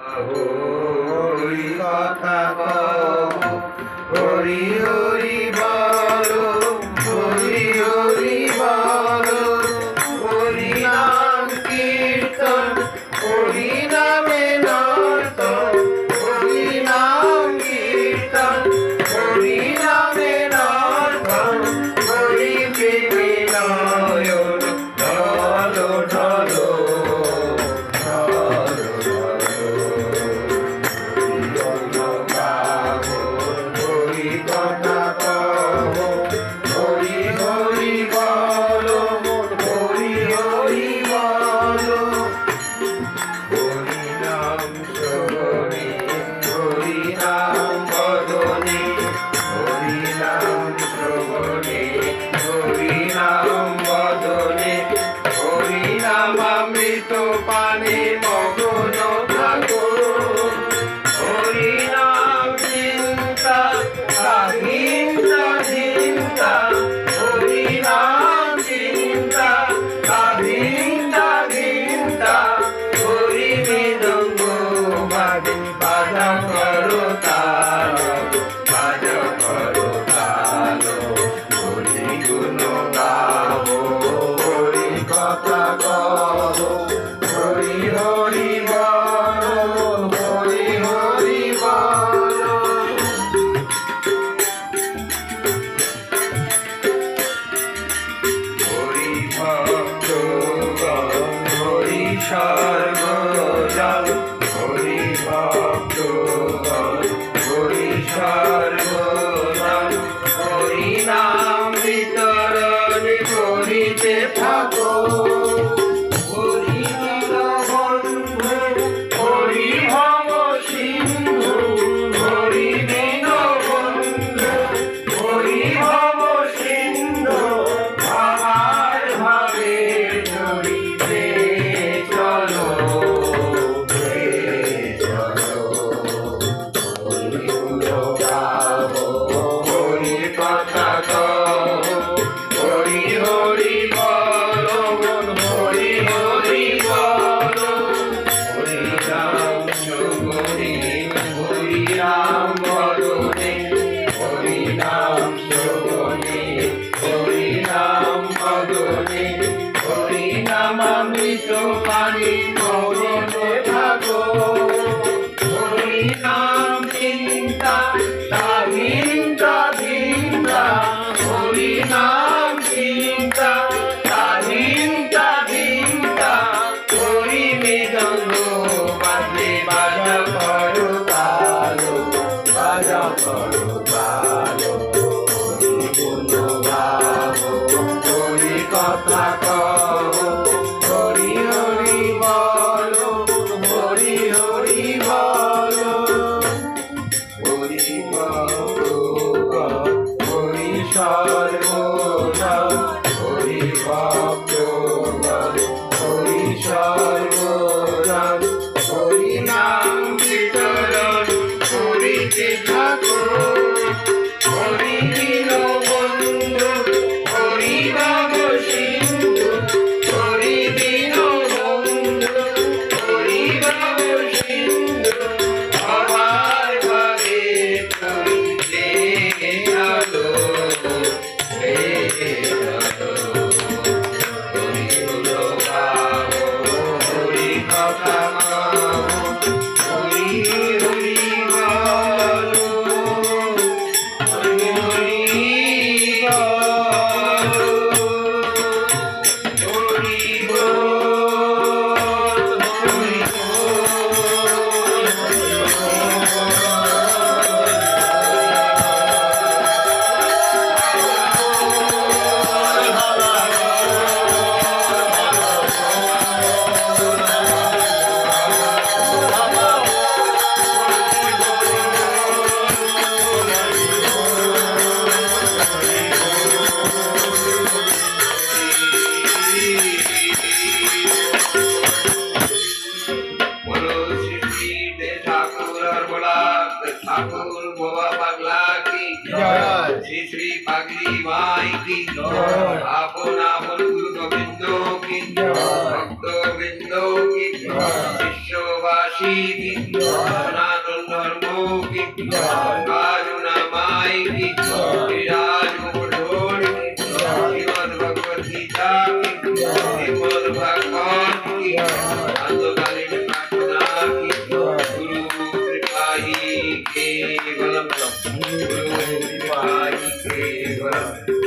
হরি কথা হরি হরি বা hip. Hare Namo Namo Shri Shri পাগলি মাই কি আপন আপন গুরু গোবিন্দ কি ভক্ত ধর্ম কি Wow.